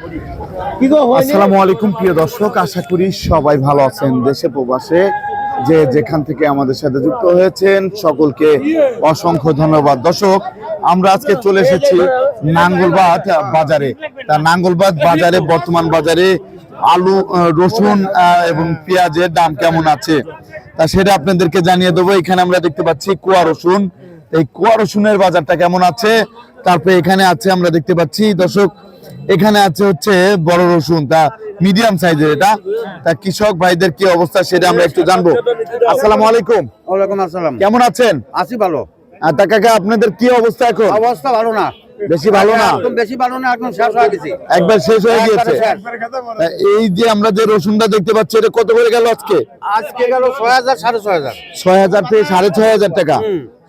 আসসালামু আলাইকুম, প্রিয় দর্শক। আশা করি সবাই ভালো আছেন দেশে, প্রবাসে। যে যেখান থেকে আমাদের সাথে যুক্ত হয়েছেন, সকলকে অসংখ্য ধন্যবাদ। দর্শক, আমরা আজকে চলে এসেছি নাঙ্গলবাদ বাজারে। তা নাঙ্গলবাদ বাজারে, বর্তমান বাজারে আলু রসুন এবং পেঁয়াজের দাম কেমন আছে? তা সেটা আপনাদেরকে জানিয়ে দেবো। এখানে আমরা দেখতে পাচ্ছি কুয়া রসুন। এই কুয়া রসুনের বাজারটা কেমন আছে? তারপরে এখানে আছে, আমরা দেখতে পাচ্ছি, দর্শক এখানে আছে হচ্ছে বড় রসুন তা মিডিয়াম সাইজের এটা। তা কৃষক ভাইদের কি অবস্থা সেটা আমরা একটু জানব। আসসালামু আলাইকুম। ওয়ালাইকুম আসসালাম। কেমন আছেন? আছি ভালো। আর তা কাকা আপনাদের কি অবস্থা এখন? অবস্থা ভালো না। বেশি ভালো না? একদম বেশি ভালো না একদম শেষ হয়ে গেছে। একবার শেষ হয়ে গিয়েছে? এই যে আমরা যে রসুনটা দেখতে পাচ্ছি এটা কত করে গেল আজকে? আজকে গেল ছয় হাজার সাড়ে ছয় হাজার। ছয় হাজার থেকে সাড়ে ছয় হাজার টাকা। ছয় হাজার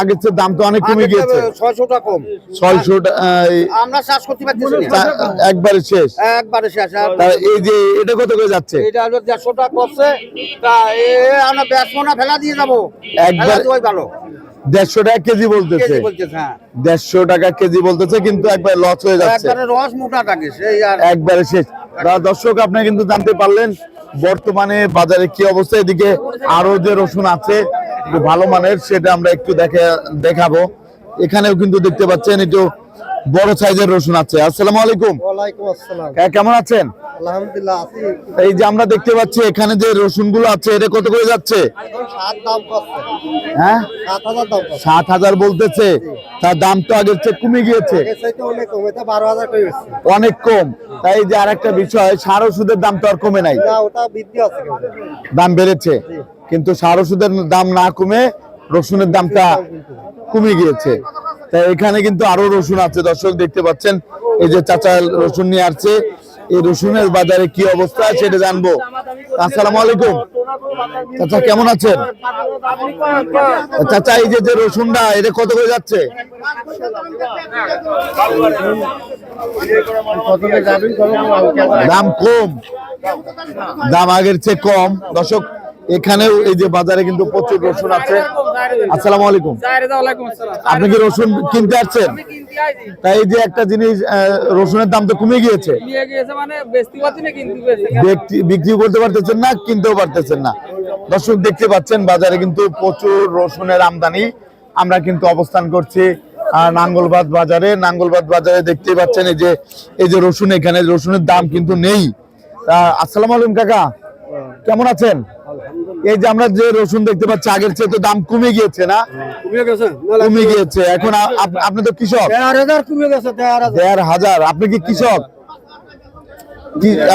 আগের চেয়ে দাম তো অনেক কমে গিয়েছে। কম। আমরা চাষ করতে পারতেছি একবারে শেষ। একবারে শেষ। এই যে এটা কত করে যাচ্ছে? এটা হলো দেড়শো টাকা করছে। তা আমরা বেচবো না ফেলা দিয়ে যাব। একবার- ভালো। দেড়শো টাকা কেজি বলতেছে। হ্যাঁ। দেড়শো টাকা কেজি বলতেছে কিন্তু একবার লস হয়ে যাচ্ছে। একবারে রস মোটা থাকে একবারে শেষ। দর্শক আপনি কিন্তু জানতে পারলেন বর্তমানে বাজারে কি অবস্থা? এদিকে আরও যে রসুন আছে একটু ভালো মানের সেটা আমরা একটু দেখে দেখাবো। এখানেও কিন্তু দেখতে পাচ্ছেন একটু বড় সাইজের রসুন আছে। আসসালামু আলাইকুম। আসসালাম। কেমন আছেন? আলহামদুলিল্লাহ আছি। এই যে আমরা দেখতে পাচ্ছি এখানে যে রসুনগুলো আছে এটা কত করে যাচ্ছে? হ্যাঁ? সাত হাজার বলতেছে। তার দাম তো আগের চেয়ে কমে গিয়েছে। অনেক কম। তাই যে আরেকটা বিষয় সার ওষুধের দাম তো আর কমে নাই। না ওটা বৃদ্ধি আছে কিন্তু। দাম বেড়েছে। কিন্তু সার ওষুধের দাম না কমে রসুনের দামটা কমে গিয়েছে। তাই এখানে কিন্তু আরও রসুন আছে। দর্শক দেখতে পাচ্ছেন, এই যে চাচা রসুন নিয়ে আসছে। এই রসুনের বাজারে কি অবস্থা সেটা জানব। আসসালামু আলাইকুম। চাচা, কেমন আছেন? চাচা, এই যে যে রসুনটা, এটা কত করে যাচ্ছে? দাম কম। দাম আগের চেয়ে কম। দর্শক এখানেও এই যে বাজারে কিন্তু প্রচুর রসুন আছে। আসসালামু আলাইকুম। আপনি কি রসুন কিনতে আসছেন? তাই এই যে একটা জিনিস রসুনের দাম তো কমে গিয়েছে। বিক্রি করতে পারতেছেন না, কিনতেও পারতেছেন না। দর্শক, দেখতে পাচ্ছেন, বাজারে কিন্তু প্রচুর রসুনের আমদানি। আমরা কিন্তু অবস্থান করছি নাঙ্গলবাদ বাজারে। নাঙ্গলবাদ বাজারে দেখতে পাচ্ছেন এই যে এই যে রসুন এখানে, রসুনের দাম কিন্তু নেই। আসসালামু আলাইকুম, কাকা। কেমন আছেন? এই যে আমরা যে রসুন দেখতে পাচ্ছি আগের চেয়ে তো দাম কমে গিয়েছে না? কমে গিয়েছে। এখন আপনি তো কৃষক। দেড় হাজার আপনি কি কৃষক?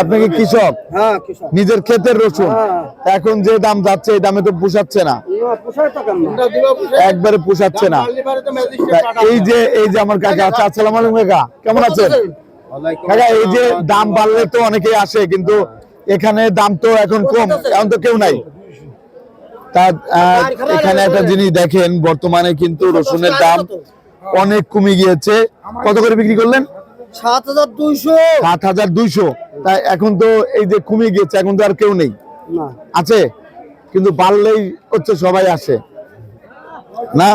আপনি কি কৃষক? হ্যাঁ নিজের ক্ষেতের রসুন। হ্যাঁ। এখন যে দাম যাচ্ছে এই দামে তো পোষাচ্ছে না। না, পোষায় তো কেন একবারে পোষাচ্ছে না। এই যে এই যে আমার কাকা আছে আসসালামু আলাইকুম কাকা। কেমন আছেন? কাকা এই যে দাম বাড়লে তো অনেকেই আসে কিন্তু এখানে দাম তো এখন কম। এখন তো কেউ নাই। তা এখানে একটা জিনিস দেখেন বর্তমানে কিন্তু রসুনের দাম অনেক কমে গিয়েছে। কত করে বিক্রি করলেন? সাত হাজার দুইশো। সাত হাজার দুইশো। তাই এখন তো এই যে কমে গিয়েছে এখন তো আর কেউ নেই। আছে? কিন্তু বাড়লেই হচ্ছে সবাই আসে। না?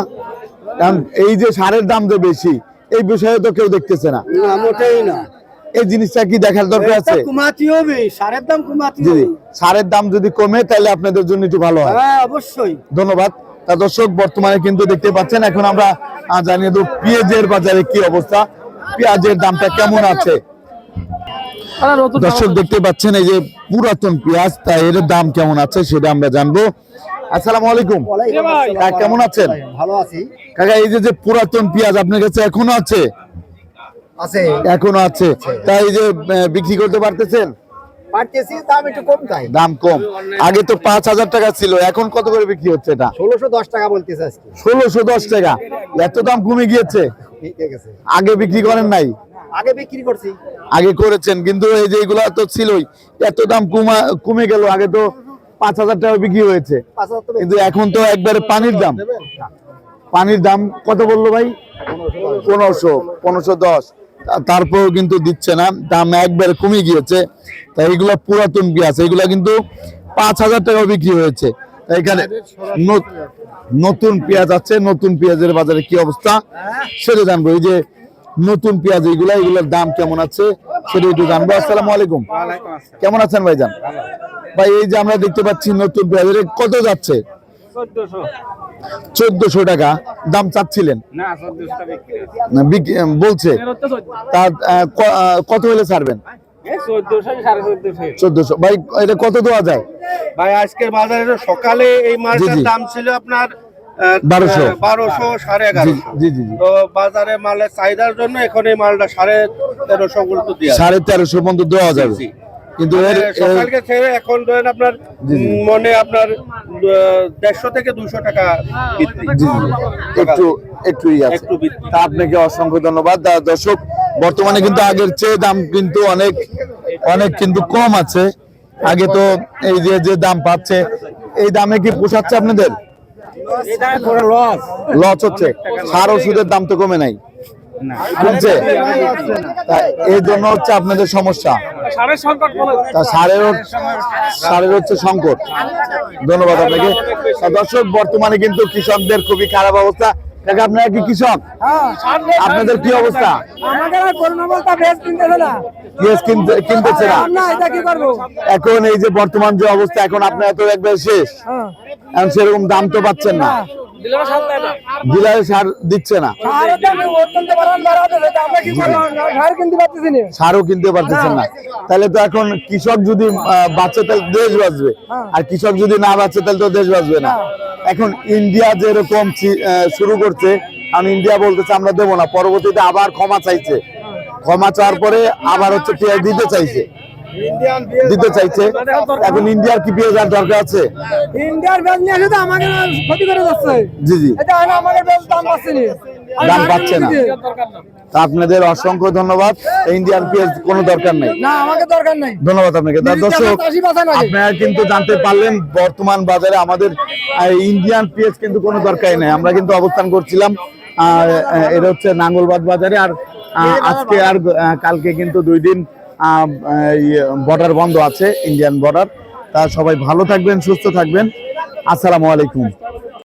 কারণ এই যে সারের দাম যে বেশি এই বিষয়ে তো কেউ দেখতেছে না মোটেই না। এই জিনিসটা কি দেখার দরকার আছে? কুমাতি হবে সারের দাম কুমাতি হবে। সারের দাম যদি কমে তাহলে আপনাদের জন্য একটু ভালো হয়। হ্যাঁ অবশ্যই। ধন্যবাদ। তা দর্শক বর্তমানে কিন্তু দেখতে পাচ্ছেন এখন আমরা জানিয়ে দেবো পেঁয়াজের বাজারে কি অবস্থা পেঁয়াজের দামটা কেমন আছে? দর্শক দেখতে পাচ্ছেন এই যে পুরাতন পেঁয়াজ তা এর দাম কেমন আছে সেটা আমরা জানব। আসসালামু আলাইকুম। কেমন আছেন? ভালো আছি। কাকা এই যে পুরাতন পেঁয়াজ আপনার কাছে এখনও আছে? এখনও আছে। তাই যে বিক্রি করতে পারতেছেন? দাম একটু কম তাই। দাম কম। আগে তো পাঁচ হাজার টাকা ছিল এখন কত করে বিক্রি হচ্ছে এটা? ষোলোশো দশ টাকা বলতেছে ষোলোশো দশ টাকা। এত দাম কমে গিয়েছে। ঠিক গেছে। আগে বিক্রি করেন নাই? আগে বিক্রি করছি। আগে করেছেন কিন্তু এই যে এগুলা তো ছিলই। এত দাম কমা কমে গেল আগে তো পাঁচ হাজার টাকা বিক্রি হয়েছে। কিন্তু এখন তো একবারে পানির দাম। পানির দাম কত বলল ভাই? পনেরোশো পনেরোশো দশ। তারপরেও কিন্তু দিচ্ছে না। দাম একবারে কমে গিয়েছে। তাই এগুলো পুরাতন পেঁয়াজ এগুলা কিন্তু পাঁচ হাজার টাকা বিক্রি হয়েছে। এখানে নতুন পেঁয়াজ আছে নতুন পেঁয়াজের বাজারে কি অবস্থা? সেটা জানব। এই যে নতুন পেঁয়াজ এগুলো এগুলোর দাম কেমন আছে সেটা একটু জানব। আসসালামু আলাইকুম। কেমন আছেন ভাইজান? ভাই এই যে আমরা দেখতে পাচ্ছি নতুন পেঁয়াজ কত যাচ্ছে? চোদ্দশো টাকা দাম চাচ্ছিলেন। বলছে তার আহ, কত হলে ছাড়বেন? চোদ্দশো সাড়ে চোদ্দশো। চোদ্দশো। ভাই এটা কত দেওয়া যায়? ভাই আজকের বাজারে সকালে এই মালটার। দাম ছিল আপনার বারোশো। বারোশো সাড়ে জি জি। তো বাজারে মালের চাহিদার জন্য এখন এই মালটা সাড়ে তেরোশো সাড়ে তেরোশো পর্যন্ত দেওয়া যাবে। কিন্তু এর এর- সকালকে ছেড়ে এখন ধরেন আপনার। মনে আপনার দেড়শো থেকে দুশো টাকা। একটু একটু একটু তা আপনাকে অসংখ্য ধন্যবাদ। দর্শক বর্তমানে কিন্তু আগের চেয়ে দাম কিন্তু অনেক অনেক কিন্তু কম আছে। আগে তো এই যে যে দাম পাচ্ছে এই দামে কি পোষাচ্ছে আপনাদের? লস লস হচ্ছে। সার ওষুধের দাম তো কমে নাই। কমছে। এই জন্য হচ্ছে আপনাদের সমস্যা। তা সারের সারের হচ্ছে সংকট। ধন্যবাদ আপনাকে। দর্শক বর্তমানে কিন্তু কৃষকদের খুবই খারাপ অবস্থা। কাকা আপনারা কি কৃষক? আপনাদের কি অবস্থা? আমাদের আর কিনতেছে না। পেঁয়াজ কিনতে কিনতেছে না। না এটা কি করব? এখন এই যে বর্তমান যে অবস্থা এখন আপনারা তো একবার শেষ। হ্যাঁ। এখন সেরকম দাম তো পাচ্ছেন না। না ডিলারে সার দিচ্ছে না। সারের দাম অত্যন্ত বাড়ান বাড়াতে সেটা আমরা কি করব? সার কিনতে পারতেছি না। সারও কিনতে পারতেছেন না। তাহলে তো এখন কৃষক যদি আহ, বাঁচে তাহলে দেশ বাঁচবে। আর কৃষক যদি না বাঁচে তাহলে তো দেশ বাঁচবে না। এখন ইন্ডিয়া যেরকম শুরু করছে আমি ইন্ডিয়া বলতেছে আমরা দেবো না পরবর্তীতে আবার ক্ষমা চাইছে। ক্ষমা চাওয়ার পরে আবার হচ্ছে পেঁয়াজ দিতে চাইছে। দিতে চাইছে। এখন ইন্ডিয়ার কি পেঁয়াজ আর দরকার আছে? ইন্ডিয়ার নিয়ে এসে তো আমাকে ক্ষতি করে যাচ্ছে। জি জি। এটা আমাদের দাম পাচ্ছে না। দাম পাচ্ছে না। আপনাদের অসংখ্য ধন্যবাদ। ইন্ডিয়ান পেঁয়াজ কোনো দরকার নেই। না আমাকে দরকার নাই। ধন্যবাদ আপনাকে। দর্শক। আপনারা কিন্তু জানতে পারলেন বর্তমান বাজারে আমাদের ইন্ডিয়ান পেঁয়াজ কিন্তু কোনো দরকারই নেই। আমরা কিন্তু অবস্থান করছিলাম এটা হচ্ছে নাঙ্গলবাদ বাজারে। আর আজকে আর কালকে কিন্তু দুই দিন বর্ডার বন্ধ আছে ইন্ডিয়ান বর্ডার তা সবাই ভালো থাকবেন সুস্থ থাকবেন। আসসালামু আলাইকুম।